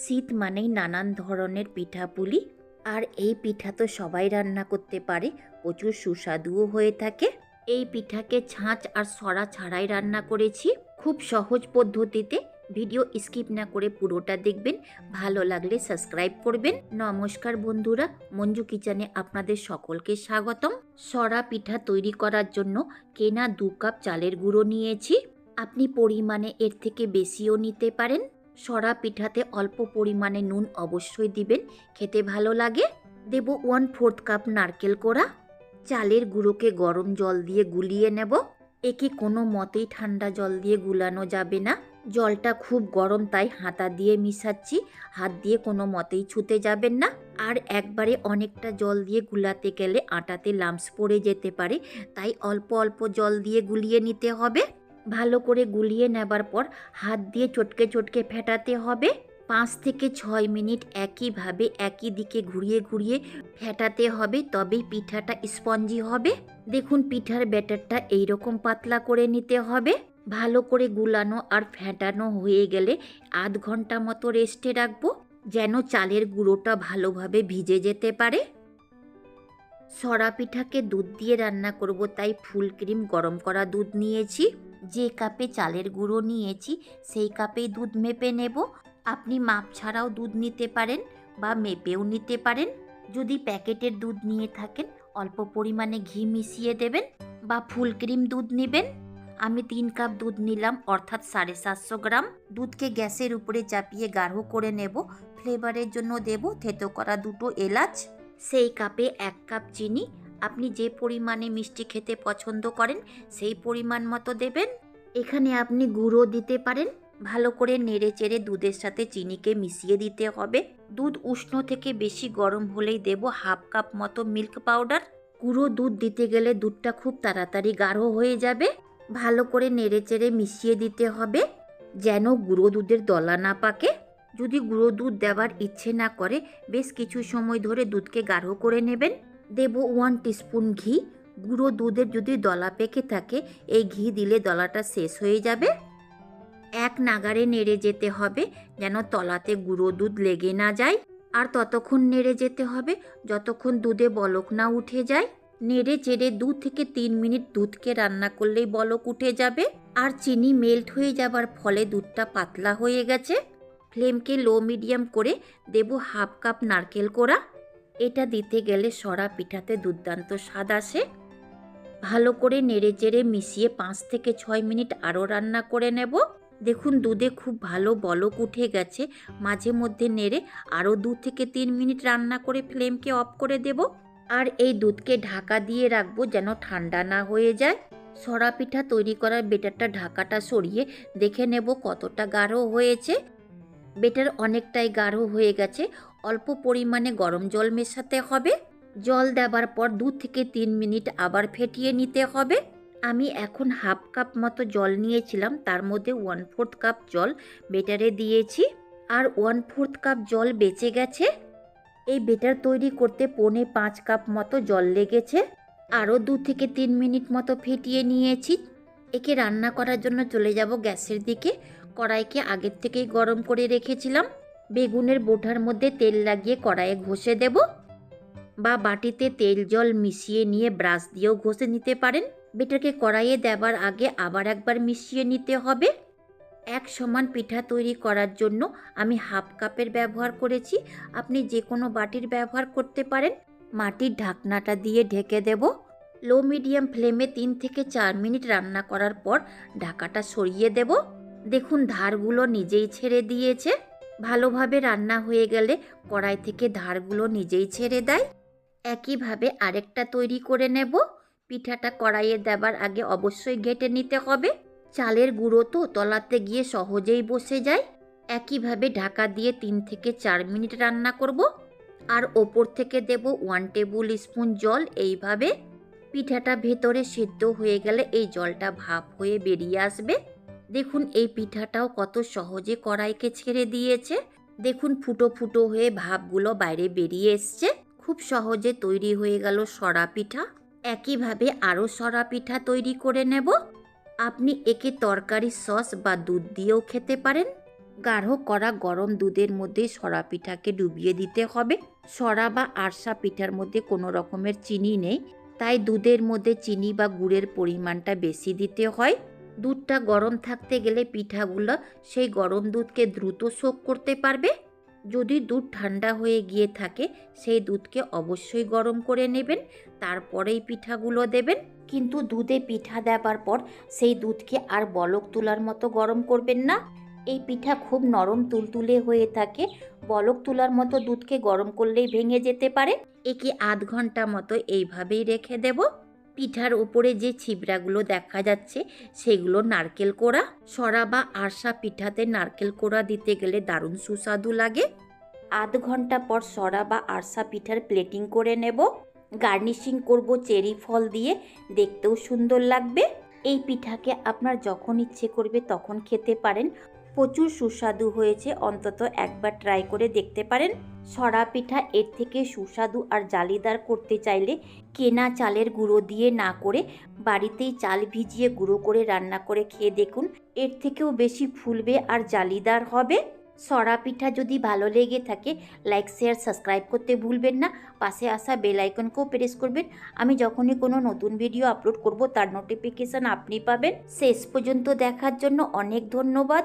শীত মানেই নানান ধরনের পিঠাপুলি, আর এই পিঠা তো সবাই রান্না করতে পারে, প্রচুর সুস্বাদুও হয়ে থাকে। এই পিঠাকে ছাঁচ আর সরা ছাড়াই রান্না করেছি, খুব সহজ পদ্ধতিতে। ভিডিও স্কিপ না করে পুরোটা দেখবেন, ভালো লাগলে সাবস্ক্রাইব করবেন। নমস্কার বন্ধুরা, মঞ্জু কিচেনে আপনাদের সকলকে স্বাগতম। সরা পিঠা তৈরি করার জন্য কেনা দু কাপ চালের গুঁড়ো নিয়েছি। আপনি পরিমাণে এর থেকে বেশিও নিতে পারেন। সরা পিঠাতে অল্প পরিমাণে নুন অবশ্যই দিবেন। খেতে ভালো লাগে। দেব ওয়ান ফোর্থ কাপ নারকেল কোড়া। চালের গুঁড়োকে গরম জল দিয়ে গুলিয়ে নেব। একে কোনো মতেই ঠান্ডা জল দিয়ে গুলানো যাবে না। জলটা খুব গরম তাই হাতা দিয়ে মিশাচ্ছি। হাত দিয়ে কোনো মতেই ছুতে যাবেন না। আর একবারে অনেকটা জল দিয়ে গুলাতে গেলে আটাতে লাম্পস পড়ে যেতে পারে। তাই অল্প অল্প জল দিয়ে গুলিয়ে নিতে হবে। ভালো করে গুলিয়ে নেবার পর হাত দিয়ে চটকে চটকে ফেটাতে হবে। পাঁচ থেকে ছয় মিনিট একইভাবে একই দিকে ঘুরিয়ে ঘুরিয়ে ফেটাতে হবে, তবেই পিঠাটা স্পঞ্জি হবে। দেখুন, পিঠার ব্যাটারটা এইরকম পাতলা করে নিতে হবে। ভালো করে গুলানো আর ফেটানো হয়ে গেলে আধ ঘণ্টা মতো রেস্টে রাখব, যেন চালের গুঁড়োটা ভালোভাবে ভিজে যেতে পারে। সরা পিঠাকে দুধ দিয়ে রান্না করব, তাই ফুল ক্রিম গরম করা দুধ নিয়েছি। যে কাপে চালের গুঁড়ো নিয়েছি, সেই কাপেই দুধ মেপে নেব। আপনি মাপ ছাড়াও দুধ নিতে পারেন বা মেপেও নিতে পারেন। যদি প্যাকেটের দুধ নিয়ে থাকেন, অল্প পরিমাণে ঘি মিশিয়ে দেবেন বা ফুল ক্রিম দুধ নেবেন। আমি তিন কাপ দুধ নিলাম, অর্থাৎ সাড়ে সাতশো গ্রাম। দুধকে গ্যাসের উপরে চাপিয়ে গাঢ় করে নেব। ফ্লেভারের জন্য দেব থেতো করা দুটো এলাচ। সেই কাপে এক কাপ চিনি আপনি যে পরিমাণে মিষ্টি খেতে পছন্দ করেন, সেই পরিমাণ মতো দেবেন। এখানে আপনি গুঁড়ো দিতে পারেন। ভালো করে নেড়ে চেড়ে দুধের সাথে চিনিকে মিশিয়ে দিতে হবে। দুধ উষ্ণ থেকে বেশি গরম হলেই দেব হাফ কাপ মতো মিল্ক পাউডার। গুঁড়ো দুধ দিতে গেলে দুধটা খুব তাড়াতাড়ি গাঢ় হয়ে যাবে। ভালো করে নেড়ে চেড়ে মিশিয়ে দিতে হবে, যেন গুঁড়ো দুধের দলা না পাকে। যদি গুঁড়ো দুধ দেওয়ার ইচ্ছে না করে, বেশ কিছু সময় ধরে দুধকে গাঢ় করে নেবেন। দেব ওয়ান টিস্পুন ঘি। গুঁড়ো দুধের যদি দলা পেকে থাকে, এই ঘি দিলে দলাটা শেষ হয়ে যাবে। এক নাগারে নেড়ে যেতে হবে, যেন তলাতে গুঁড়ো দুধ লেগে না যায়। আর ততক্ষণ নেড়ে যেতে হবে, যতক্ষণ দুধে বলক না উঠে যায়। নেড়ে চেড়ে দু থেকে তিন মিনিট দুধকে রান্না করলেই বলক উঠে যাবে। আর চিনি মেল্ট হয়ে যাবার ফলে দুধটা পাতলা হয়ে গেছে। ফ্লেমকে লো মিডিয়াম করে দেব হাফ কাপ নারকেল কোড়া। এটা দিতে গেলে সরা পিঠাতে দুর্দান্ত স্বাদ আসে। ভালো করে নেড়ে চেড়ে মিশিয়ে পাঁচ থেকে ছয় মিনিট আরও রান্না করে নেব। দেখুন, দুধে খুব ভালো বলক উঠে গেছে। মাঝে মধ্যে নেড়ে আরও দু থেকে তিন মিনিট রান্না করে ফ্লেমকে অফ করে দেব। আর এই দুধকে ঢাকা দিয়ে রাখব যেন ঠান্ডা না হয়ে যায়। সরা পিঠা তৈরি করার বেটারটা ঢাকাটা সরিয়ে দেখে নেব কতটা গাঢ় হয়েছে। বেটার অনেকটাই গাঢ় হয়ে গেছে। অল্প পরিমাণে গরম জল মেশাতে হবে। জল দেবার পর দু থেকে তিন মিনিট আবার ফেটিয়ে নিতে হবে। আমি এখন হাফ কাপ মতো জল নিয়েছিলাম, তার মধ্যে ওয়ান ফোর্থ কাপ জল বেটারে দিয়েছি। আর ওয়ান ফোর্থ কাপ জল বেঁচে গেছে। এই বেটার তৈরি করতে পৌনে পাঁচ কাপ মতো জল লেগেছে। আরও দু থেকে তিন মিনিট মতো ফেটিয়ে নিয়েছি। একে রান্না করার জন্য চলে যাব গ্যাসের দিকে। কড়াইকে আগের থেকেই গরম করে রেখেছিলাম। বেগুনের বোঠার মধ্যে তেল লাগিয়ে কড়াইয়ে ঘষে দেব বা বাটিতে তেল জল মিশিয়ে নিয়ে ব্রাশ দিয়েও ঘষে নিতে পারেন। বেটারকে কড়াইয়ে দেবার আগে আবার একবার মিশিয়ে নিতে হবে। এক সমান পিঠা তৈরি করার জন্য আমি হাফ কাপের ব্যবহার করেছি। আপনি যে কোনো বাটির ব্যবহার করতে পারেন। মাটির ঢাকনাটা দিয়ে ঢেকে দেব। লো মিডিয়াম ফ্লেমে তিন থেকে চার মিনিট রান্না করার পর ঢাকাটা সরিয়ে দেব। দেখুন ধারগুলো নিজেই ছেড়ে দিয়েছে। ভালোভাবে রান্না হয়ে গেলে কড়াই থেকে ধারগুলো নিজেই ছেড়ে দেয়। একইভাবে আরেকটা তৈরি করে নেব। পিঠাটা কড়াইয়ে দেবার আগে অবশ্যই ঘেটে নিতে হবে। চালের গুঁড়ো তো তলাতে গিয়ে সহজেই বসে যায়। একইভাবে ঢাকা দিয়ে তিন থেকে চার মিনিট রান্না করব। আর ওপর থেকে দেব ওয়ান টেবিল স্পুন জল এইভাবে। পিঠাটা ভেতরে সিদ্ধ হয়ে গেলে এই জলটা ভাপ হয়ে বেরিয়ে আসবে। দেখুন এই পিঠাটাও কত সহজে কড়াইকে ছেড়ে দিয়েছে। দেখুন ফুটো ফুটো হয়ে ভাবগুলো বাইরে বেরিয়ে এসছে। খুব সহজে তৈরি হয়ে গেল সরা পিঠা। একইভাবে আরও সরা পিঠা তৈরি করে নেব। আপনি একে তরকারি সস বা দুধ দিয়েও খেতে পারেন। গাঢ় করা গরম দুধের মধ্যে সরা পিঠাকে ডুবিয়ে দিতে হবে। সরা বা আরসা পিঠার মধ্যে কোনো রকমের চিনি নেই, তাই দুধের মধ্যে চিনি বা গুড়ের পরিমাণটা বেশি দিতে হয়। দুধটা গরম থাকতে গেলে পিঠাগুলো সেই গরম দুধকে দ্রুত শোক করতে পারবে। যদি দুধ ঠান্ডা হয়ে গিয়ে থাকে, সেই দুধকে অবশ্যই গরম করে নেবেন, তারপরেই পিঠাগুলো দেবেন। কিন্তু দুধে পিঠা দেবার পর সেই দুধকে আর বলক তোলার মতো গরম করবেন না। এই পিঠা খুব নরম তুলতুলে হয়ে থাকে, বলক তোলার মতো দুধকে গরম করলেই ভেঙে যেতে পারে। একে আধ ঘণ্টা মতো এইভাবেই রেখে দেব। পিঠার ওপরে যে ছিবড়াগুলো দেখা যাচ্ছে, সেগুলো নারকেল কোড়া। সরা বা আরসা পিঠাতে নারকেল কোড়া দিতে গেলে দারুণ সুস্বাদু লাগে। আধ ঘণ্টা পর সরা বা আরসা পিঠার প্লেটিং করে নেব। গার্নিশিং করব চেরি ফল দিয়ে, দেখতেও সুন্দর লাগবে। এই পিঠাকে আপনার যখন ইচ্ছে করবে তখন খেতে পারেন। প্রচুর সুস্বাদু হয়েছে, অন্তত একবার ট্রাই করে দেখতে পারেন। সরা পিঠা এর থেকে সুস্বাদু আর জালিদার করতে চাইলে কেনা চালের গুঁড়ো দিয়ে না করে বাড়িতেই চাল ভিজিয়ে গুঁড়ো করে রান্না করে খেয়ে দেখুন, এর থেকেও বেশি ফুলবে আর জালিদার হবে। সরা পিঠা যদি ভালো লেগে থাকে লাইক শেয়ার সাবস্ক্রাইব করতে ভুলবেন না। পাশে আসা বেল আইকনকেও প্রেস করবেন। আমি যখনই কোনো নতুন ভিডিও আপলোড করব, তার নোটিফিকেশান আপনি পাবেন। শেষ পর্যন্ত দেখার জন্য অনেক ধন্যবাদ।